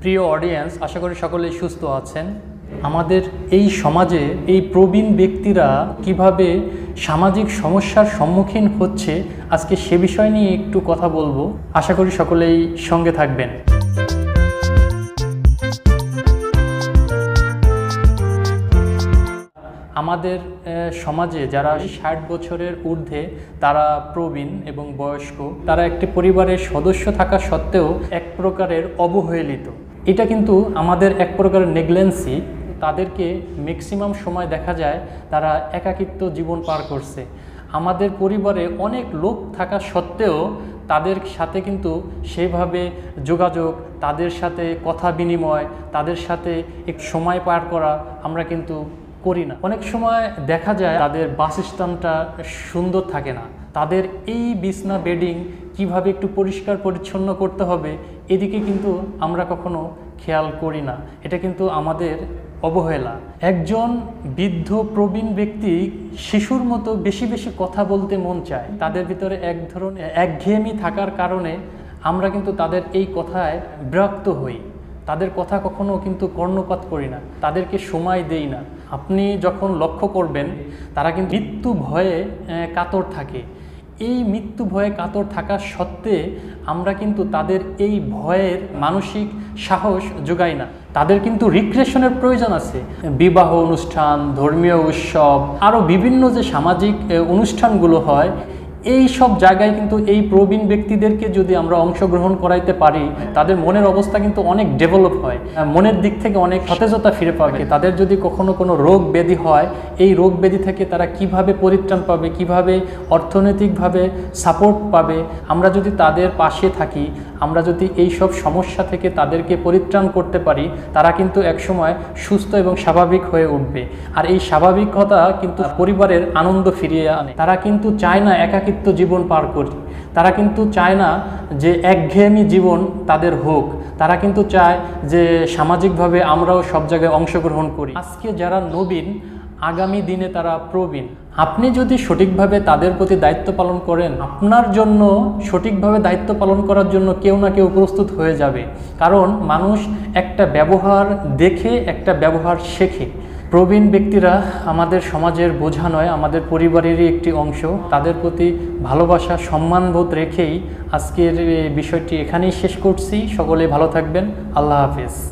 প্রিয় অডিয়েন্স আশা করি সকলে সুস্থ আছেন। আমাদের এই সমাজে এই প্রবীণ ব্যক্তিরা কীভাবে সামাজিক সমস্যার সম্মুখীন হচ্ছে, আজকে সে বিষয় নিয়ে একটু কথা বলব। আশা করি সকলেই সঙ্গে থাকবেন। আমাদের সমাজে যারা ষাট বছরের ঊর্ধ্বে তারা প্রবীণ এবং বয়স্ক, তারা একটি পরিবারের সদস্য থাকা সত্ত্বেও এক প্রকারের অবহেলিত। এটা কিন্তু আমাদের এক প্রকারের নেগলেন্সি। তাদেরকে ম্যাক্সিমাম সময় দেখা যায় তারা একাকিত্ব জীবন পার করছে। আমাদের পরিবারে অনেক লোক থাকা সত্ত্বেও তাদের সাথে কিন্তু সেভাবে যোগাযোগ, তাদের সাথে কথা বিনিময়, তাদের সাথে এক সময় পার করা আমরা কিন্তু করি না। অনেক সময় দেখা যায় তাদের বাসস্থানটা সুন্দর থাকে না। তাদের এই বিছনা বেডিং কীভাবে একটু পরিষ্কার পরিচ্ছন্ন করতে হবে, এদিকে কিন্তু আমরা কখনো খেয়াল করি না। এটা কিন্তু আমাদের অবহেলা। একজন বৃদ্ধ প্রবীণ ব্যক্তি শিশুর মতো বেশি বেশি কথা বলতে মন চায়। তাদের ভিতরে এক ধরনের, একঘেয়েমি থাকার কারণে আমরা কিন্তু তাদের এই কথায় বিরক্ত হই। তাদের কথা কখনো কিন্তু কর্ণপাত করি না, তাদেরকে সময় দেই না। আপনি যখন লক্ষ্য করবেন, তারা কিন্তু মৃত্যু ভয়ে কাতর থাকে। এই মৃত্যু ভয়ে কাতর থাকা সত্ত্বে আমরা কিন্তু তাদের এই ভয়ের মানসিক সাহস যোগাই না। তাদের কিন্তু রিক্রিয়েশনের প্রয়োজন আছে। বিবাহ অনুষ্ঠান, ধর্মীয় উৎসব আরও বিভিন্ন যে সামাজিক অনুষ্ঠানগুলো হয় এই সব জায়গায় কিন্তু এই প্রবীণ ব্যক্তিদেরকে যদি আমরা অংশগ্রহণ করাইতে পারি, তাদের মনের অবস্থা কিন্তু অনেক ডেভেলপ হয়। মনের দিক থেকে অনেক সতেজতা ফিরে পাবে। তাদের যদি কখনো কোনো রোগ ব্যাধি হয়, এই রোগ ব্যাধি থেকে তারা কীভাবে পরিত্রাণ পাবে, কীভাবে অর্থনৈতিকভাবে সাপোর্ট পাবে, আমরা যদি তাদের পাশে থাকি, আমরা যদি এই সব সমস্যা থেকে তাদেরকে পরিত্রাণ করতে পারি, তারা কিন্তু একসময় সুস্থ এবং স্বাভাবিক হয়ে উঠবে। আর এই স্বাভাবিকতা কিন্তু পরিবারের আনন্দ ফিরিয়ে আনে। তারা কিন্তু চায় না একাকিত্ব জীবন পার করি। তারা কিন্তু চায় না যে একঘেয়েমি জীবন তাদের হোক। তারা কিন্তু চায় যে সামাজিকভাবে আমরাও সব জায়গায় অংশগ্রহণ করি। আজকে যারা নবীন, আগামী দিনে তারা প্রবীণ। আপনি যদি সঠিকভাবে তাদের প্রতি দায়িত্ব পালন করেন, আপনার জন্য সঠিকভাবে দায়িত্ব পালন করার জন্য কেউ না কেউ প্রস্তুত হয়ে যাবে। কারণ মানুষ একটা ব্যবহার দেখে, একটা ব্যবহার শেখে। প্রবীণ ব্যক্তিরা আমাদের সমাজের বোঝা নয়, আমাদের পরিবারেরই একটি অংশ। তাদের প্রতি ভালোবাসা, সম্মানবোধ রেখেই আজকের বিষয়টি এখানেই শেষ করছি। সকলে ভালো থাকবেন। আল্লাহ হাফেজ।